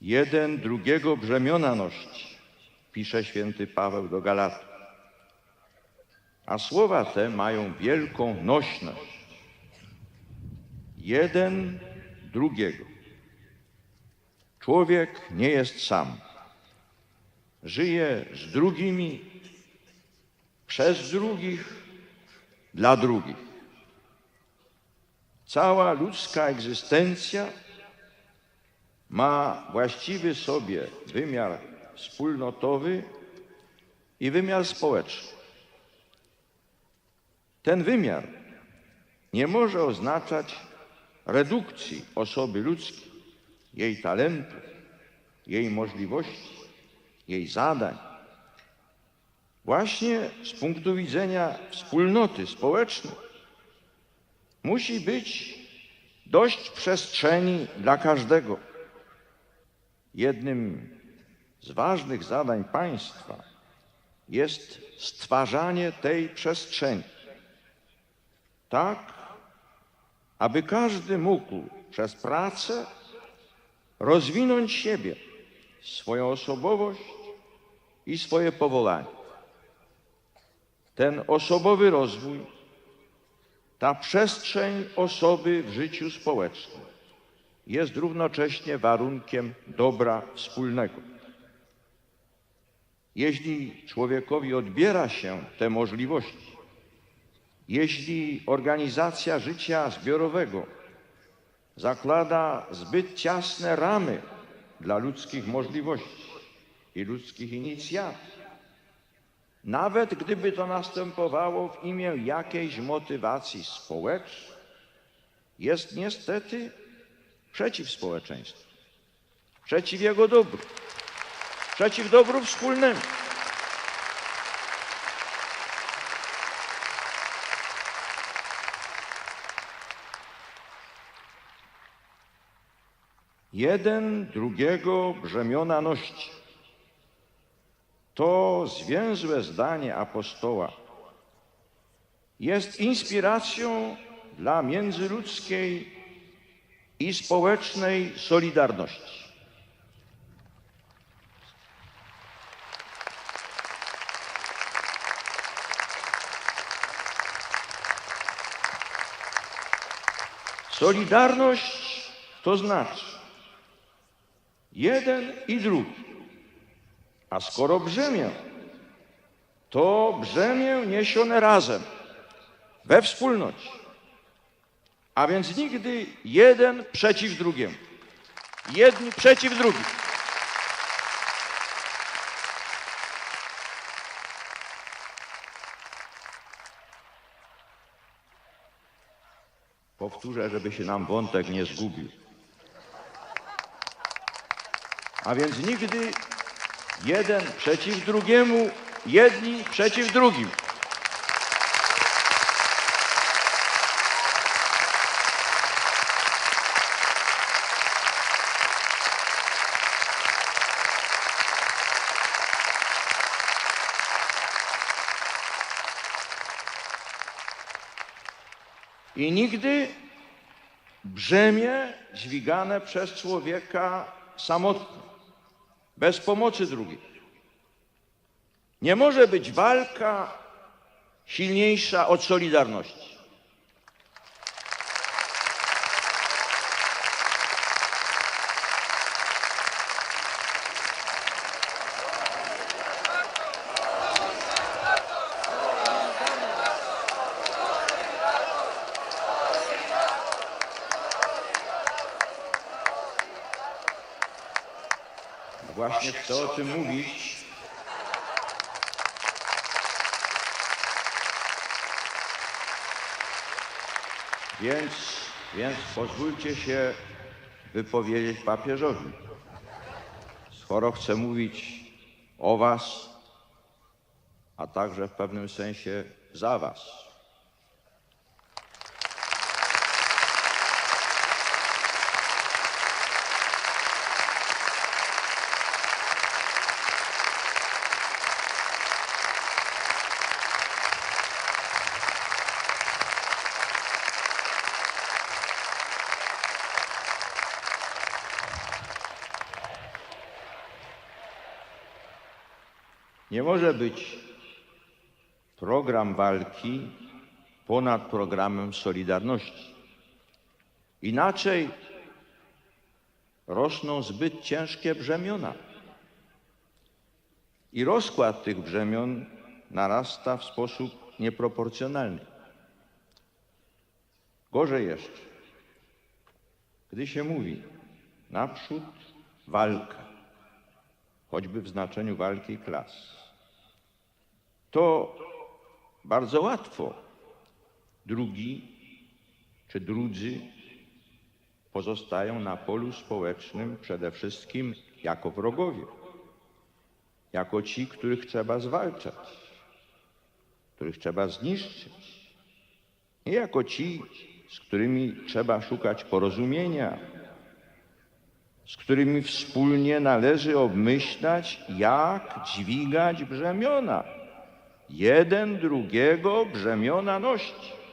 Jeden drugiego brzemiona ności, pisze święty Paweł do Galatów. A słowa te mają wielką nośność. Jeden drugiego. Człowiek nie jest sam. Żyje z drugimi, przez drugich, dla drugich. Cała ludzka egzystencja ma właściwy sobie wymiar wspólnotowy i wymiar społeczny. Ten wymiar nie może oznaczać redukcji osoby ludzkiej, jej talentów, jej możliwości, jej zadań. Właśnie z punktu widzenia wspólnoty społecznej musi być dość przestrzeni dla każdego. Jednym z ważnych zadań państwa jest stwarzanie tej przestrzeni, tak aby każdy mógł przez pracę rozwinąć siebie, swoją osobowość i swoje powołanie. Ten osobowy rozwój, ta przestrzeń osoby w życiu społecznym jest równocześnie warunkiem dobra wspólnego. Jeśli człowiekowi odbiera się te możliwości, jeśli organizacja życia zbiorowego zakłada zbyt ciasne ramy dla ludzkich możliwości i ludzkich inicjatyw, nawet gdyby to następowało w imię jakiejś motywacji społecznej, jest niestety przeciw społeczeństwu, przeciw jego dobru, przeciw dobru wspólnemu. Jeden drugiego brzemiona ności. To zwięzłe zdanie apostoła jest inspiracją dla międzyludzkiej i społecznej solidarności. Solidarność to znaczy jeden i drugi. A skoro brzemię, to brzemię niesione razem, we wspólnocie. A więc nigdy jeden przeciw drugiemu. Jedni przeciw drugim. Powtórzę, żeby się nam wątek nie zgubił. A więc nigdy jeden przeciw drugiemu, jedni przeciw drugim. I nigdy brzemię dźwigane przez człowieka samotnie, bez pomocy drugich. Nie może być walka silniejsza od solidarności. Właśnie chcę o tym mówić. Więc, więc pozwólcie się wypowiedzieć papieżowi. Skoro chcę mówić o was, a także w pewnym sensie za was. Nie może być program walki ponad programem Solidarności. Inaczej rosną zbyt ciężkie brzemiona. I rozkład tych brzemion narasta w sposób nieproporcjonalny. Gorzej jeszcze, gdy się mówi naprzód walka, choćby w znaczeniu walki klas, to bardzo łatwo. Drugi czy drudzy pozostają na polu społecznym przede wszystkim jako wrogowie, jako ci, których trzeba zwalczać, których trzeba zniszczyć, nie jako ci, z którymi trzeba szukać porozumienia, z którymi wspólnie należy obmyślać, jak dźwigać brzemiona, jeden drugiego brzemiona nosić.